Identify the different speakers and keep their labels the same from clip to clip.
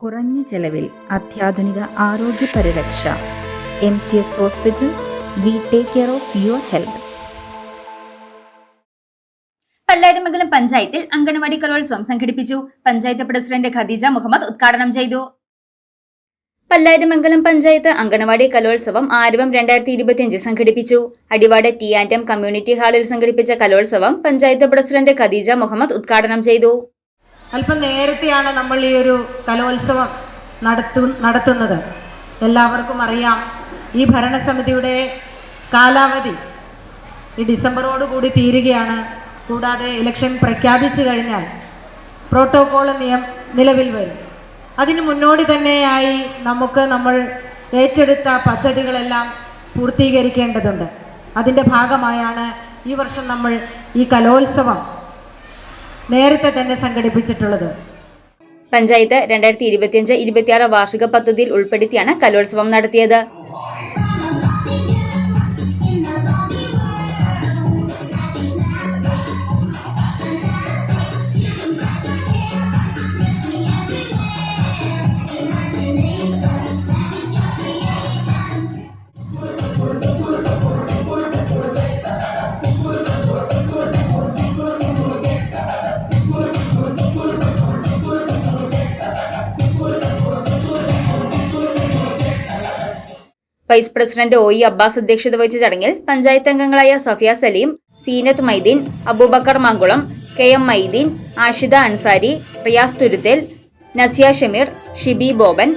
Speaker 1: കുറഞ്ഞ ചെലവിൽ അത്യാധുനിക ആരോഗ്യ പരിരക്ഷ. M C S hospital we take care of your health.
Speaker 2: Pallarimangalam പഞ്ചായത്തിൽ അംഗൻവാടി കലോത്സവം സംഘടിപ്പിച്ചു. പഞ്ചായത്ത് പ്രസിഡന്റ് ഖദീജ മുഹമ്മദ് ഉദ്ഘാടനം ചെയ്തു. പല്ലാരിമംഗലം പഞ്ചായത്ത് അംഗനവാടി കലോത്സവം ആരവം രണ്ടായിരത്തി ഇരുപത്തിയഞ്ച് സംഘടിപ്പിച്ചു. Adivad T and M community ഹാളിൽ സംഘടിപ്പിച്ച കലോത്സവം പഞ്ചായത്ത് പ്രസിഡന്റ് ഖദീജ മുഹമ്മദ് ഉദ്ഘാടനം ചെയ്തു.
Speaker 3: അല്പം നേരത്തെയാണ് നമ്മൾ ഈ ഒരു കലോത്സവം നടത്തു നടത്തുന്നത്. എല്ലാവർക്കും അറിയാം ഈ ഭരണസമിതിയുടെ കാലാവധി ഈ ഡിസംബറോട് കൂടി തീരുകയാണ്. കൂടാതെ ഇലക്ഷൻ പ്രഖ്യാപിച്ചു കഴിഞ്ഞാൽ പ്രോട്ടോകോൾ നിയം നിലവിൽ വരും. അതിന് മുന്നോടി തന്നെയായി നമുക്ക് നമ്മൾ ഏറ്റെടുത്ത പദ്ധതികളെല്ലാം പൂർത്തീകരിക്കേണ്ടതുണ്ട്. അതിന്റെ ഭാഗമായാണ് ഈ വർഷം നമ്മൾ ഈ കലോത്സവം നേരത്തെ തന്നെ സംഘടിപ്പിച്ചിട്ടുള്ളത്.
Speaker 2: പഞ്ചായത്ത് രണ്ടായിരത്തി ഇരുപത്തിയഞ്ച് ഇരുപത്തിയാറ് വാർഷിക പദ്ധതിയിൽ ഉൾപ്പെടുത്തിയാണ് കലോത്സവം നടത്തിയത്. Vice president O E Abbas അധ്യക്ഷത വഹിച്ച ചടങ്ങിൽ പഞ്ചായത്ത് അംഗങ്ങളായ Safiya Saleem Seenath Maideen Aboobacker Mankulam K M Maideen Ashida Ansari Riyas Thuruthel Nasiya Shameer Shibi Boban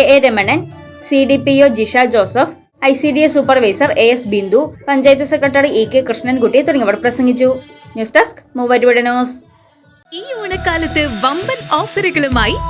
Speaker 2: A A Ramanan C D P O Jisha Joseph I C D S supervisor A S Bindu panchayat secretary E K Krishnankutty തുടങ്ങിയവർ പ്രസംഗിച്ചു. News desk Muvattupuzha news.
Speaker 4: ഈ ഓണക്കാലത്ത് വമ്പൻ ഓഫറുകളുമായി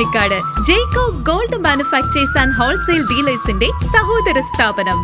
Speaker 4: Pothanicad Jaico gold manufactures and wholesale ഡീലേഴ്സിന്റെ സഹോദര സ്ഥാപനം.